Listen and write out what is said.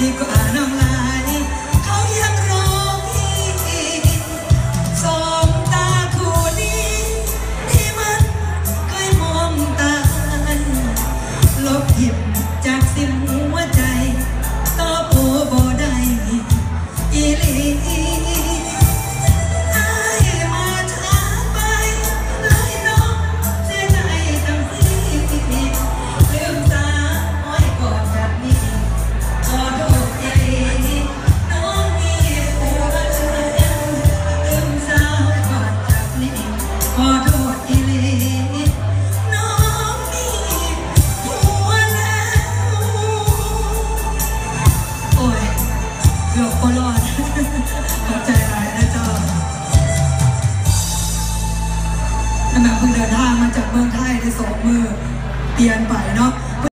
ดีกว่า ณะเพิ่งเดินทางมาจากเมืองไทยในสองมือเตียนไปเนาะ